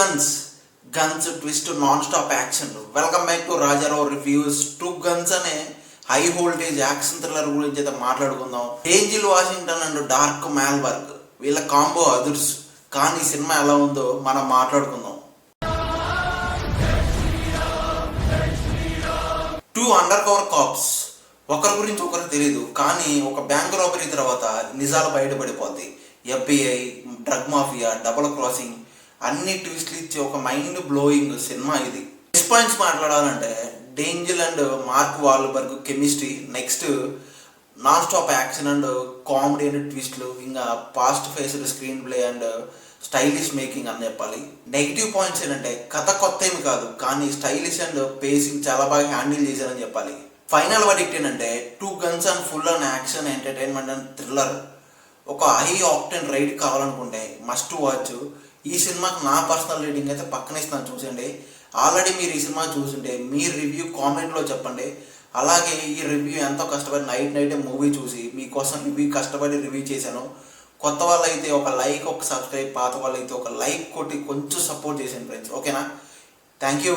Guns guns twist non stop action welcome back to Rajarao reviews two guns అనే high voltage action thriller గురించి అయితే మాట్లాడుకుందాం. Denzel Washington and Mark Wahlberg వీళ్ళ combo అదుర్స్. కానీ cinema ఎలా ఉందో మనం మాట్లాడుకుందాం. టూ అండర్ కవర్ కాప్స్ ఒకరి గురించి ఒకరికి తెలియదు కానీ ఒక బ్యాంక్ రాబరీ తర్వాత నిజాలు బయటపడిపోతాయి. FBI drug mafia double crossing అన్ని ట్విస్ట్లు ఇచ్చే ఒక మైండ్ బ్లోయింగ్ సినిమా ఇది. ప్లస్ పాయింట్స్ మాట్లాడాలంటే Denzel and Mark Wahlberg chemistry next non stop action and comedy and ట్విస్ట్లు ఇంకా fast paced screen play and stylish making అని చెప్పాలి. నెగిటివ్ పాయింట్స్ ఏంటంటే కథ కొత్త ఏమి కాదు కానీ స్టైలిష్ అండ్ పేసింగ్ చాలా బాగా హ్యాండిల్ చేశారని చెప్పాలి. ఫైనల్ వర్డిక్ట్ ఏంటంటే two guns and full and action entertainment and thriller ఒక హై ఆప్టెన్ రైడ్ కావాలనుకుంటే మస్ట్ వాచ్ ఈ సినిమాకి నా పర్సనల్ రీడింగ్ అయితే పక్కన ఇస్తాను చూసండి ఆల్రెడీ మీరు ఈ సినిమా చూసుంటే మీ రివ్యూ కామెంట్లో చెప్పండి. అలాగే ఈ రివ్యూ ఎంతో కష్టపడి నైట్ నైటే మూవీ చూసి మీకోసం రివ్యూ కష్టపడి రివ్యూ చేశాను. కొత్త వాళ్ళైతే ఒక లైక్ ఒక సబ్స్క్రైబ్ పాత వాళ్ళైతే ఒక లైక్ కొట్టి కొంచెం సపోర్ట్ చేసాను ఫ్రెండ్స్ ఓకేనా థ్యాంక్ యూ